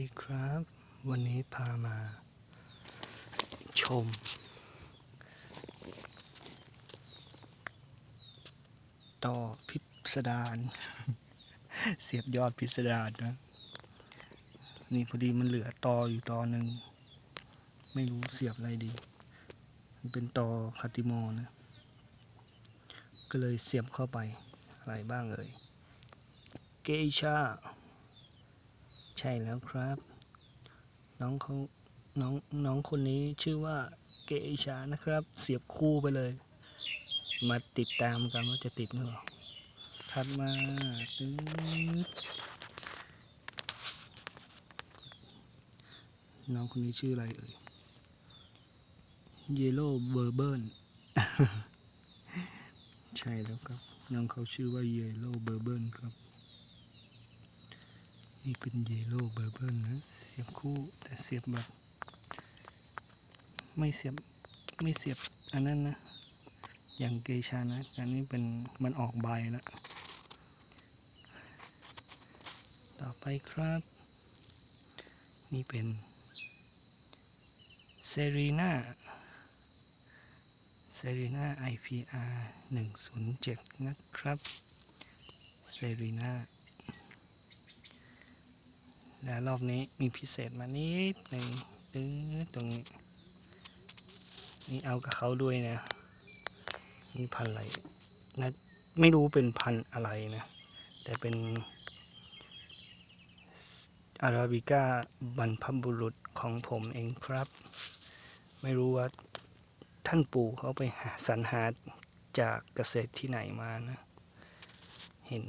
ดีครับ วันนี้พามา ชม ต่อพิสดารเสียบยอดพิสดารนะ นี่พอดีมันเหลือตออยู่ตอหนึ่ง ไม่รู้เสียบอะไรดี มันเป็นตอคาติโมนะ ก็เลยเสียบเข้าไปอะไรบ้างเอ่ยเกชา ใช่แล้วครับ น้องเขาน้องน้องคนนี้ชื่อว่าเกอิชานะครับ เสียบคู่ไปเลย มาติดตามกันว่าจะติดหรือเปล่าถัดมาตึ๊ดน้องคนนี้ชื่ออะไรเอ่ยเยลโล่เบอร์เบิร์นใช่แล้วครับ น้องเขาชื่อว่าเยลโล่เบอร์เบิร์นครับ นี่เป็นเยลโล่เบอร์เบิร์นนะ เสียบคู่แต่เสียบแบบ ไม่เสียบไม่เสียบอันนั้นนะ อย่างเกชานะ อันนี้เป็นมันออกใบแล้วต่อไปครับ นี่เป็นเซรีนาเซรีนา IPR 107 นะครับเซรีนา แล้วรอบนี้มีพิเศษมานิดหนึ่งตึ้งตรงนี้ นี่เอากับเขาด้วยนะ นี่พันอะไรนะไม่รู้เป็นพันอะไรนะ แต่เป็นอาราบิก้าบรรพบุรุษของผมเองครับ ไม่รู้ว่าท่านปู่เขาไปหาสรรหาจากเกษตรที่ไหนมานะ เห็น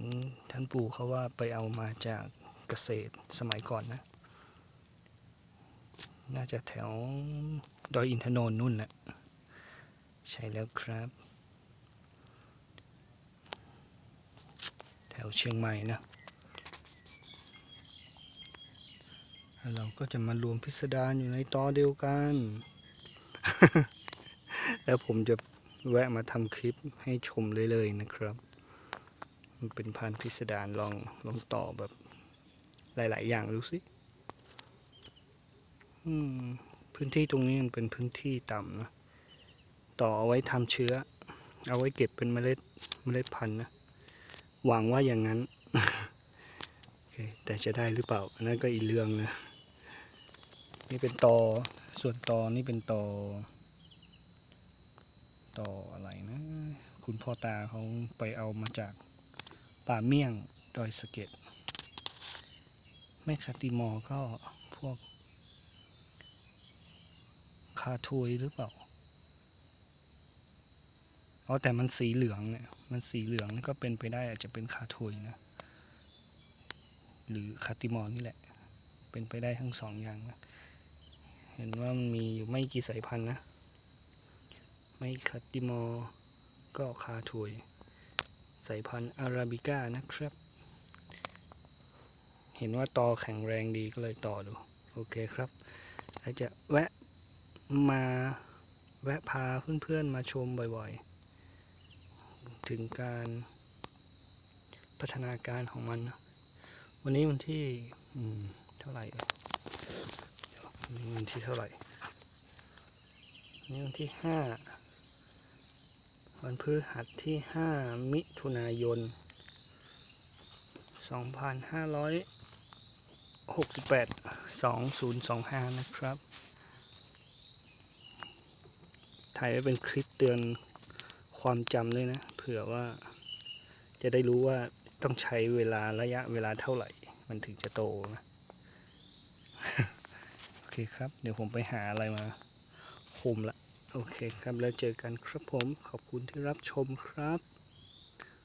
ท่านปู่เขาว่าไปเอามาจาก เกษตรสมัยก่อนนะ น่าจะแถวดอยอินทนนท์นู่นแหละใช่แล้วครับ แถวเชียงใหม่นะเราก็จะมารวมพิสดารอยู่ในตอเดียวกัน แล้วผมจะแวะมาทำคลิปให้ชมเลยๆนะครับ มันเป็นพันพิสดารลองลองต่อแบบ หลาย ๆ อย่างดูสิพื้นที่ตรงนี้มันเป็นพื้นที่ต่ำนะ ต่อเอาไว้ทำเชื้อ เอาไว้เก็บเป็นเมล็ดเมล็ดพันธุ์นะ หวังว่าอย่างนั้น แต่จะได้หรือเปล่า อันนั้นก็อีกเรื่องนะ นี่เป็นตอ ส่วนตอนี่เป็นตอ ตออะไรนะ คุณพ่อตาเขาไปเอามาจากป่าเมี่ยงดอยสะเก็ด แม่คาติมอร์ก็พวก คาทวยหรือเปล่าอ๋อแต่มันสีเหลืองเนี่ย มันสีเหลืองก็เป็นไปได้อาจจะเป็นคาทวยนะ หรือคาติมอร์นี่แหละ เป็นไปได้ทั้งสองอย่างนะ เห็นว่ามันมีอยู่ไม่กี่สายพันธุ์นะ ไม่คาติมอร์ก็คาทวย สายพันธุ์อาราบิก้านะครับ เห็นว่าตอแข็งแรงดีก็เลยต่อดู โอเคครับแล้วจะแวะมาแวะพาเพื่อนๆมาชมบ่อยๆ ถึงการพัฒนาการของมันนะวันนี้วันที่เท่าไหร่วันที่เท่าไหร่นนี้วันที่ห้าวันพฤหัสที่ห้ามิถุนายนสองพันห้าร้อย หกสิบแปดสองศูนย์สองห้านะครับ ถ่ายไว้เป็นคลิปเตือนความจำด้วยนะ เผื่อว่าจะได้รู้ว่าต้องใช้เวลาระยะเวลาเท่าไหร่ มันถึงจะโตนะ โอเคครับ เดี๋ยวผมไปหาอะไรมาคุมละ โอเคครับแล้วเจอกันครับผม ขอบคุณที่รับชมครับ